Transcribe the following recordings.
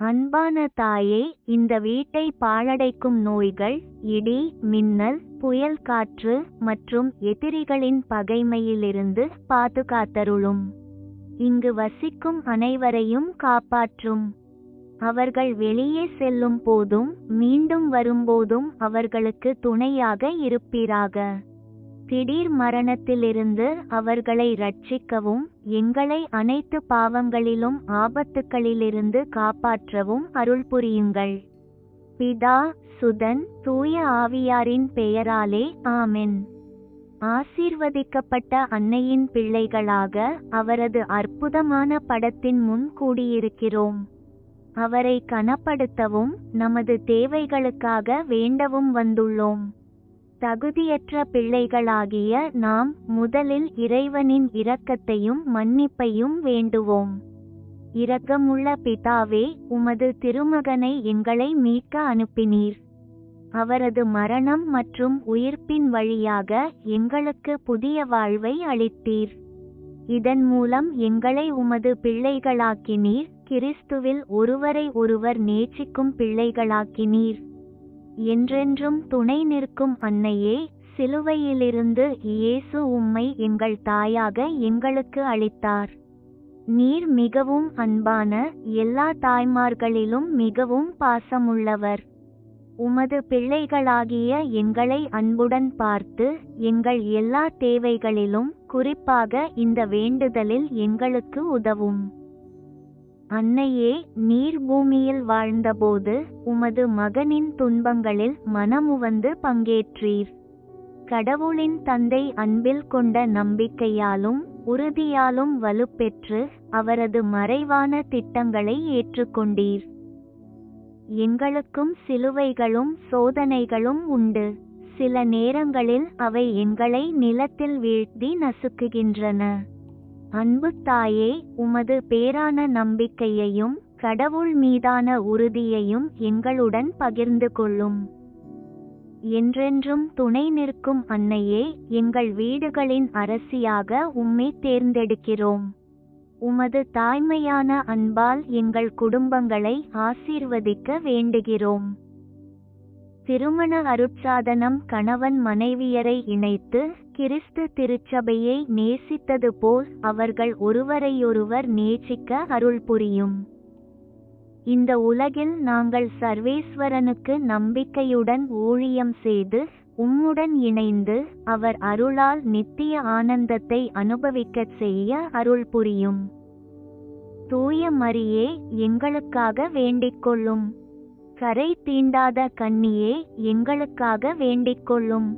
அன்பான தாயே இந்த வீட்டை பாழடைக்கும் நோய்கள் இடி மின்னல் புயல் காற்று மற்றும் எதிரிகளின் பகைமையிலிருந்து பாதுகாத்தருளும். இங்கு வசிக்கும் அனைவரையும் காப்பாற்றும். அவர்கள் வெளியே செல்லும் போதும் மீண்டும் வரும்போதும் அவர்களுக்கு துணையாக இருப்பீராக. திடீர் மரணத்திலிருந்து அவர்களை ரட்சிக்கவும் எங்களை அனைத்து பாவங்களிலும் ஆபத்துக்களிலிருந்து காப்பாற்றவும் அருள் புரியுங்கள். பிதா சுதன் தூய ஆவியாரின் பெயராலே ஆமென். ஆசீர்வதிக்கப்பட்ட அன்னையின் பிள்ளைகளாக அவரது அற்புதமான படத்தின் முன் கூடியிருக்கிறோம். அவரை கனப்படுத்தவும் நமது தேவைகளுக்காக வேண்டவும் வந்துள்ளோம். தகுதியற்ற பிள்ளைகளாகிய நாம் முதலில் இறைவனின் இரக்கத்தையும் மன்னிப்பையும் வேண்டுவோம். இரக்கமுள்ள பிதாவே உமது திருமகனை எங்களை மீட்க அனுப்பினீர். அவரது மரணம் மற்றும் உயிர்ப்பின் வழியாக எங்களுக்கு புதிய வாழ்வை அளித்தீர். இதன் மூலம் எங்களை உமது பிள்ளைகளாக்கினீர். கிறிஸ்துவில் ஒருவரை ஒருவர் நேசிக்கும் பிள்ளைகளாக்கினீர். என்றென்றும் துணை நிற்கும் அன்னையே சிலுவையிலிருந்து இயேசு உம்மை எங்கள் தாயாக எங்களுக்கு அளித்தார். நீர் மிகவும் அன்பான எல்லா தாய்மார்களிலும் மிகவும் பாசமுள்ளவர். உமது பிள்ளைகளாகிய எங்களை அன்புடன் பார்த்து எங்கள் எல்லா தேவைகளிலும் குறிப்பாக இந்த வேண்டுதலில் எங்களுக்கு உதவும். அன்னையே நீர் பூமியில் வாழ்ந்தபோது உமது மகனின் துன்பங்களில் மனமுவந்து பங்கேற்றீர். கடவுளின் தந்தை அன்பில் கொண்ட நம்பிக்கையாலும் உறுதியாலும் வலுப்பெற்று அவரது மறைவான திட்டங்களை ஏற்றுக்கொண்டீர். எங்களுக்கும் சிலுவைகளும் சோதனைகளும் உண்டு. சில நேரங்களில் அவை எங்களை நிலத்தில் வீழ்த்தி நசுக்குகின்றன. அன்பு தாயே உமது பேரான நம்பிக்கையையும் கடவுள் மீதான உறுதியையும் எங்களுடன் பகிர்ந்து கொள்ளும். என்றென்றும் துணை நிற்கும் அன்னையே எங்கள் வீடுகளின் அரசியாக உம்மை தேர்ந்தெடுக்கிறோம். உமது தாய்மையான அன்பால் எங்கள் குடும்பங்களை ஆசீர்வதிக்க வேண்டுகிறோம். திருமண அருட்சாதனம் கணவன் மனைவியரை இணைத்து கிறிஸ்து திருச்சபையை நேசித்தது போல் அவர்கள் ஒருவரையொருவர் நேசிக்க அருள் புரியும். இந்த உலகில் நாங்கள் சர்வேஸ்வரனுக்கு நம்பிக்கையுடன் ஊழியம் செய்து உம்முடன் இணைந்து அவர் அருளால் நித்திய ஆனந்தத்தை அனுபவிக்கச் செய்ய அருள் புரியும். தூய மரியே எங்களுக்காக வேண்டிக்கொள்ளும் கரை தீண்டாத கன்னியே எங்களுக்காக வேண்டிக்கொள்ளும்.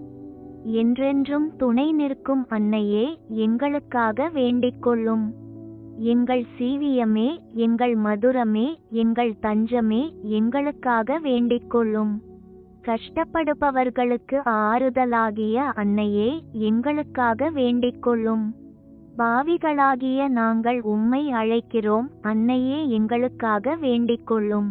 என்றென்றும் துணை நிற்கும் அன்னையே எங்களுக்காக வேண்டிக்கொள்ளும். எங்கள் சீவியமே எங்கள் மதுரமே எங்கள் தஞ்சமே எங்களுக்காக வேண்டிக்கொள்ளும். கஷ்டப்படுபவர்களுக்கு ஆறுதலாகிய அன்னையே எங்களுக்காக வேண்டிக்கொள்ளும். பாவிகளாகிய நாங்கள் உம்மை அழைக்கிறோம் அன்னையே எங்களுக்காக வேண்டிக்கொள்ளும்.